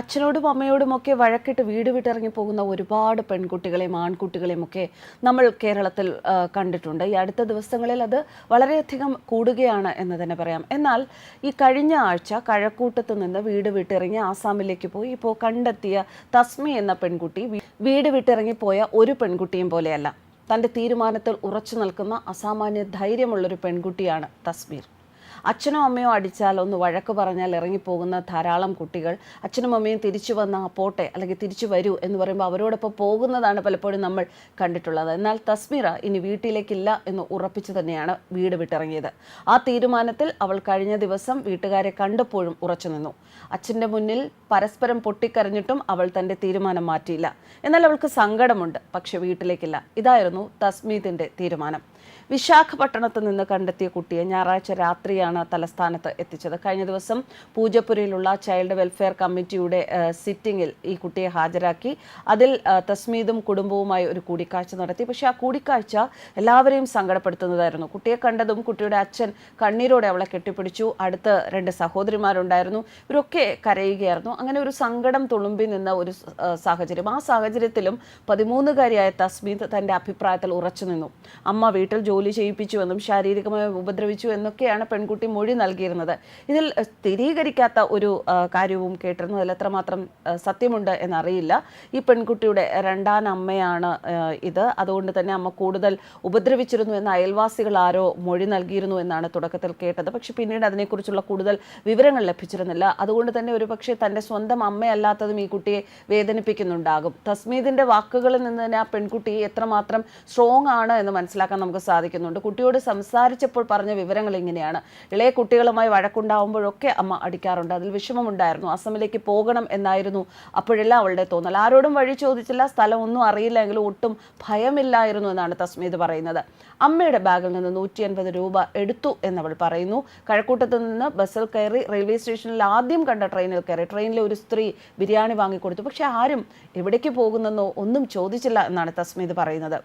അച്ഛനോടും അമ്മയോടും ഒക്കെ വഴക്കിട്ട് വീട് വിട്ടിറങ്ങി പോകുന്ന ഒരുപാട് പെൺകുട്ടികളെയും ആൺകുട്ടികളെയും ഒക്കെ നമ്മൾ കേരളത്തിൽ കണ്ടിട്ടുണ്ട്. ഈ അടുത്ത ദിവസങ്ങളിൽ അത് വളരെയധികം കൂടുകയാണ് എന്ന് തന്നെ പറയാം. എന്നാൽ ഈ കഴിഞ്ഞ ആഴ്ച കഴക്കൂട്ടത്ത് നിന്ന് വീട് വിട്ടിറങ്ങി ആസാമിലേക്ക് പോയി. ഇപ്പോൾ കണ്ടെത്തിയ തസ്മി എന്ന പെൺകുട്ടി വീട് വീട് വിട്ടിറങ്ങിപ്പോയ ഒരു പെൺകുട്ടിയും പോലെയല്ല. തന്റെ തീരുമാനത്തിൽ ഉറച്ചു നിൽക്കുന്ന അസാമാന്യ ധൈര്യമുള്ളൊരു പെൺകുട്ടിയാണ് തസ്മീർ. അച്ഛനോ അമ്മയോ അടിച്ചാൽ ഒന്ന് വഴക്ക് പറഞ്ഞാൽ ഇറങ്ങിപ്പോകുന്ന ധാരാളം കുട്ടികൾ അച്ഛനും അമ്മയും തിരിച്ചു വന്ന പോട്ടെ അല്ലെങ്കിൽ തിരിച്ചു വരൂ എന്ന് പറയുമ്പോൾ അവരോടൊപ്പം പോകുന്നതാണ് പലപ്പോഴും നമ്മൾ കണ്ടിട്ടുള്ളത്. എന്നാൽ തസ്മീറ ഇനി വീട്ടിലേക്കില്ല എന്ന് ഉറപ്പിച്ചു തന്നെയാണ് വീട് വിട്ടിറങ്ങിയത്. ആ തീരുമാനത്തിൽ അവൾ കഴിഞ്ഞ ദിവസം വീട്ടുകാരെ കണ്ടപ്പോഴും ഉറച്ചു നിന്നു. അച്ഛന്റെ മുന്നിൽ പരസ്പരം പൊട്ടിക്കരഞ്ഞിട്ടും അവൾ തന്റെ തീരുമാനം മാറ്റിയില്ല. എന്നാൽ അവൾക്ക് സങ്കടമുണ്ട് പക്ഷെ വീട്ടിലേക്കില്ല. ഇതായിരുന്നു തസ്മീതിന്റെ തീരുമാനം. വിശാഖപട്ടണത്ത് നിന്ന് കണ്ടെത്തിയ കുട്ടിയെ ഞായറാഴ്ച രാത്രിയാണ് തലസ്ഥാനത്ത് എത്തിച്ചത്. കഴിഞ്ഞ ദിവസം പൂജപ്പുരയിലുള്ള ചൈൽഡ് വെൽഫെയർ കമ്മിറ്റിയുടെ സിറ്റിംഗിൽ ഈ കുട്ടിയെ ഹാജരാക്കി. അതിൽ തസ്മീദും കുടുംബവുമായി ഒരു കൂടിക്കാഴ്ച നടത്തി. പക്ഷേ ആ കൂടിക്കാഴ്ച എല്ലാവരെയും സങ്കടപ്പെടുത്തുന്നതായിരുന്നു. കുട്ടിയെ കണ്ടതും കുട്ടിയുടെ അച്ഛൻ കണ്ണീരോടെ അവളെ കെട്ടിപ്പിടിച്ചു. അടുത്ത് രണ്ട് സഹോദരിമാരുണ്ടായിരുന്നു. ഇവരൊക്കെ കരയുകയായിരുന്നു. അങ്ങനെ ഒരു സങ്കടം തുളുമ്പി നിന്ന ഒരു സാഹചര്യം. ആ സാഹചര്യത്തിലും പതിമൂന്നുകാരിയായ തസ്മീദ് തന്റെ അഭിപ്രായത്തിൽ ഉറച്ചു നിന്നു. അമ്മ വീട്ടിൽ ജോലി ചെയ്യിപ്പിച്ചുവെന്നും ശാരീരികമായി ഉപദ്രവിച്ചു എന്നൊക്കെയാണ് പെൺകുട്ടി മൊഴി നൽകിയിരുന്നത്. ഇതിൽ സ്ഥിരീകരിക്കാത്ത ഒരു കാര്യവും കേട്ടിരുന്നു. അതിൽ എത്രമാത്രം സത്യമുണ്ട് എന്നറിയില്ല. ഈ പെൺകുട്ടിയുടെ രണ്ടാം അമ്മയാണ് ഇത്. അതുകൊണ്ട് തന്നെ അമ്മ കൂടുതൽ ഉപദ്രവിച്ചിരുന്നു എന്ന അയൽവാസികൾ ആരോ മൊഴി നൽകിയിരുന്നു എന്നാണ് തുടക്കത്തിൽ കേട്ടത്. പക്ഷെ പിന്നീട് അതിനെക്കുറിച്ചുള്ള കൂടുതൽ വിവരങ്ങൾ ലഭിച്ചിരുന്നില്ല. അതുകൊണ്ട് തന്നെ ഒരു പക്ഷേ തന്റെ സ്വന്തം അമ്മയല്ലാത്തതും ഈ കുട്ടിയെ വേദനിപ്പിക്കുന്നുണ്ടാകും. തസ്മീദിന്റെ വാക്കുകളിൽ നിന്ന് തന്നെ ആ പെൺകുട്ടി എത്രമാത്രം സ്ട്രോങ് ആണ് എന്ന് മനസ്സിലാക്കാൻ നമുക്ക് സാധിക്കുന്നുണ്ട്. കുട്ടിയോട് സംസാരിച്ചപ്പോൾ പറഞ്ഞ വിവരങ്ങൾ ഇങ്ങനെയാണ്. ഇളയ കുട്ടികളുമായി വഴക്കുണ്ടാവുമ്പോഴൊക്കെ അമ്മ അടിക്കാറുണ്ട്. അതിൽ വിഷമമുണ്ടായിരുന്നു. അസമിലേക്ക് പോകണം എന്നായിരുന്നു അപ്പോഴെല്ലാം അവളുടെ തോന്നൽ. ആരോടും വഴി ചോദിച്ചില്ല. സ്ഥലമൊന്നും അറിയില്ലെങ്കിലും ഒട്ടും ഭയമില്ലായിരുന്നു എന്നാണ് തസ്മീത് പറയുന്നത്. അമ്മയുടെ ബാഗിൽ നിന്ന് നൂറ്റി അൻപത് രൂപ എടുത്തു എന്നവൾ പറയുന്നു. കഴക്കൂട്ടത്ത് നിന്ന് ബസ്സിൽ കയറി റെയിൽവേ സ്റ്റേഷനിൽ ആദ്യം കണ്ട ട്രെയിനിൽ കയറി. ട്രെയിനിലെ ഒരു സ്ത്രീ ബിരിയാണി വാങ്ങിക്കൊടുത്തു. പക്ഷെ ആരും എവിടേക്ക് പോകുന്നെന്നോ ഒന്നും ചോദിച്ചില്ല എന്നാണ് തസ്മീത് പറയുന്നത്.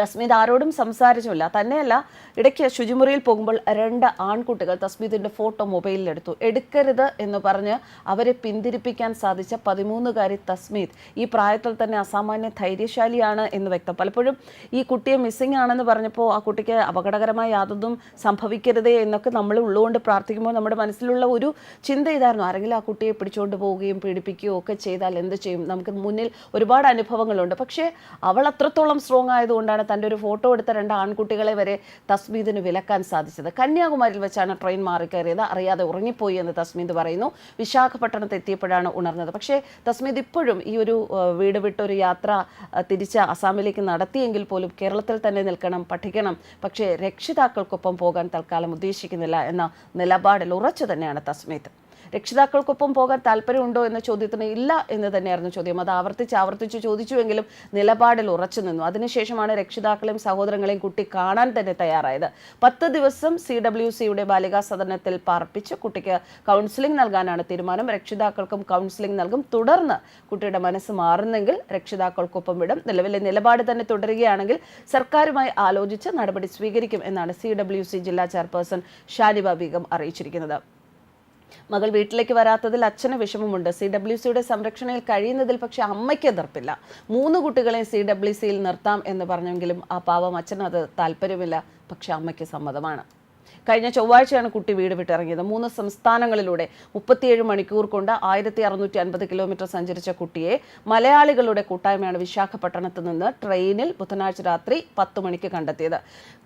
തസ്മീദ് ആരോടും സംസാരിച്ചില്ല തന്നെയല്ല ഇടയ്ക്ക് ശുചിമുറിയിൽ പോകുമ്പോൾ രണ്ട് ആൺകുട്ടികൾ തസ്മീദിന്റെ ഫോട്ടോ മൊബൈലിലെടുത്തു എടുക്കരുത് എന്ന് പറഞ്ഞ് അവരെ പിന്തിരിപ്പിക്കാൻ സാധിച്ച പതിമൂന്നുകാരി തസ്മീദ് ഈ പ്രായത്തിൽ തന്നെ അസാമാന്യ ധൈര്യശാലിയാണ് എന്ന് വ്യക്തം. പലപ്പോഴും ഈ കുട്ടിയെ മിസ്സിംഗ് ആണെന്ന് പറഞ്ഞപ്പോൾ ആ കുട്ടിക്ക് അപകടകരമായ യാതൊന്നും സംഭവിക്കരുതേ എന്നൊക്കെ നമ്മൾ ഉള്ളുകൊണ്ട് പ്രാർത്ഥിക്കുമ്പോൾ നമ്മുടെ മനസ്സിലുള്ള ഒരു ചിന്ത ഇതായിരുന്നു. ആരെങ്കിലും ആ കുട്ടിയെ പിടിച്ചുകൊണ്ട് പോവുകയും പീഡിപ്പിക്കുകയോ ഒക്കെ ചെയ്താൽ എന്ത് ചെയ്യും? നമുക്ക് മുന്നിൽ ഒരുപാട് അനുഭവങ്ങളുണ്ട്. പക്ഷേ അവൾ അത്രത്തോളം സ്ട്രോങ് ആയതുകൊണ്ടാണ് തന്റെ ഒരു ഫോട്ടോ എടുത്ത രണ്ട് ആൺകുട്ടികളെ വരെ തസ്മീദിന് വിലക്കാൻ സാധിച്ചത്. കന്യാകുമാരിയിൽ വെച്ചാണ് ട്രെയിൻ മാറിക്കയറിയത് അറിയാതെ ഉറങ്ങിപ്പോയി എന്ന് തസ്മീദ് പറയുന്നു. വിശാഖപട്ടണത്ത് എത്തിയപ്പോഴാണ് ഉണർന്നത്. പക്ഷേ തസ്മീദ് ഇപ്പോഴും ഈ ഒരു വീട് വിട്ടൊരു യാത്ര തിരിച്ച് അസാമിലേക്ക് നടത്തിയെങ്കിൽ പോലും കേരളത്തിൽ തന്നെ നിൽക്കണം പഠിക്കണം. പക്ഷേ രക്ഷിതാക്കൾക്കൊപ്പം പോകാൻ തൽക്കാലം ഉദ്ദേശിക്കുന്നില്ല എന്ന നിലപാടിൽ ഉറച്ചു തന്നെയാണ് തസ്മീദ്. രക്ഷിതാക്കൾക്കൊപ്പം പോകാൻ താല്പര്യമുണ്ടോ എന്ന ചോദ്യത്തിന് ഇല്ല എന്ന് തന്നെയായിരുന്നു ചോദ്യം. അത് ആവർത്തിച്ച് ആവർത്തിച്ച് ചോദിച്ചുവെങ്കിലും നിലപാടിൽ ഉറച്ചു നിന്നു. അതിനുശേഷമാണ് രക്ഷിതാക്കളെയും സഹോദരങ്ങളെയും കുട്ടി കാണാൻ തന്നെ തയ്യാറായത്. പത്ത് ദിവസം സി ഡബ്ല്യു സിയുടെ ബാലികാ സദനത്തിൽ പാർപ്പിച്ച് കുട്ടിക്ക് കൗൺസിലിംഗ് നൽകാനാണ് തീരുമാനം. രക്ഷിതാക്കൾക്കും കൗൺസിലിംഗ് നൽകും. തുടർന്ന് കുട്ടിയുടെ മനസ്സ് മാറുന്നെങ്കിൽ രക്ഷിതാക്കൾക്കൊപ്പം വിടും. നിലവിലെ നിലപാട് തന്നെ തുടരുകയാണെങ്കിൽ സർക്കാരുമായി ആലോചിച്ച് നടപടി സ്വീകരിക്കും എന്നാണ് സി ഡബ്ല്യു സി ജില്ലാ ചെയർപേഴ്സൺ ഷാനിബ ബീഗം അറിയിച്ചിരിക്കുന്നത്. മകൾ വീട്ടിലേക്ക് വരാത്തതിൽ അച്ഛന് വിഷമമുണ്ട്. സി ഡബ്ല്യു സിയുടെ സംരക്ഷണയിൽ കഴിയുന്നതിൽ പക്ഷേ അമ്മയ്ക്ക് എതിർപ്പില്ല. മൂന്ന് കുട്ടികളെ സി ഡബ്ല്യു സിയിൽ നിർത്താം എന്ന് പറഞ്ഞെങ്കിലും ആ പാവം അച്ഛന് അത് താല്പര്യമില്ല. പക്ഷെ അമ്മയ്ക്ക് സമ്മതമാണ്. കഴിഞ്ഞ ചൊവ്വാഴ്ചയാണ് കുട്ടി വീട് വിട്ടിറങ്ങിയത്. മൂന്ന് സംസ്ഥാനങ്ങളിലൂടെ മുപ്പത്തിയേഴ് മണിക്കൂർ കൊണ്ട് ആയിരത്തി അറുന്നൂറ്റി അൻപത് കിലോമീറ്റർ സഞ്ചരിച്ച കുട്ടിയെ മലയാളികളുടെ കൂട്ടായ്മയാണ് വിശാഖപട്ടണത്ത് നിന്ന് ട്രെയിനിൽ ബുധനാഴ്ച രാത്രി പത്ത് മണിക്ക് കണ്ടെത്തിയത്.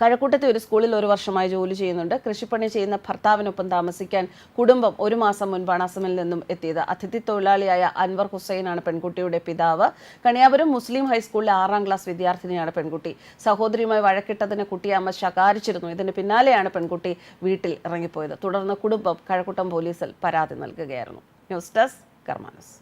കഴക്കൂട്ടത്തെ ഒരു സ്കൂളിൽ ഒരു വർഷമായി ജോലി ചെയ്യുന്നുണ്ട്. കൃഷിപ്പണി ചെയ്യുന്ന ഭർത്താവിനൊപ്പം താമസിക്കാൻ കുടുംബം ഒരു മാസം മുൻപാണ് അസമിൽ നിന്നും എത്തിയത്. അതിഥി തൊഴിലാളിയായ അൻവർ ഹുസൈനാണ് പെൺകുട്ടിയുടെ പിതാവ്. കണിയാപുരം മുസ്ലിം ഹൈസ്കൂളിലെ ആറാം ക്ലാസ് വിദ്യാർത്ഥിനിയാണ് പെൺകുട്ടി. സഹോദരിയുമായി വഴക്കിട്ടതിന് കുട്ടിയെ അമ്മ ശകാരിച്ചിരുന്നു. ഇതിന് പിന്നാലെയാണ് പെൺകുട്ടി വീട്ടിൽ ഇറങ്ങിപ്പോയത്. തുടർന്ന് കുടുംബം കഴക്കൂട്ടം പോലീസിൽ പരാതി നൽകുകയായിരുന്നു. News desk കർമാനസ്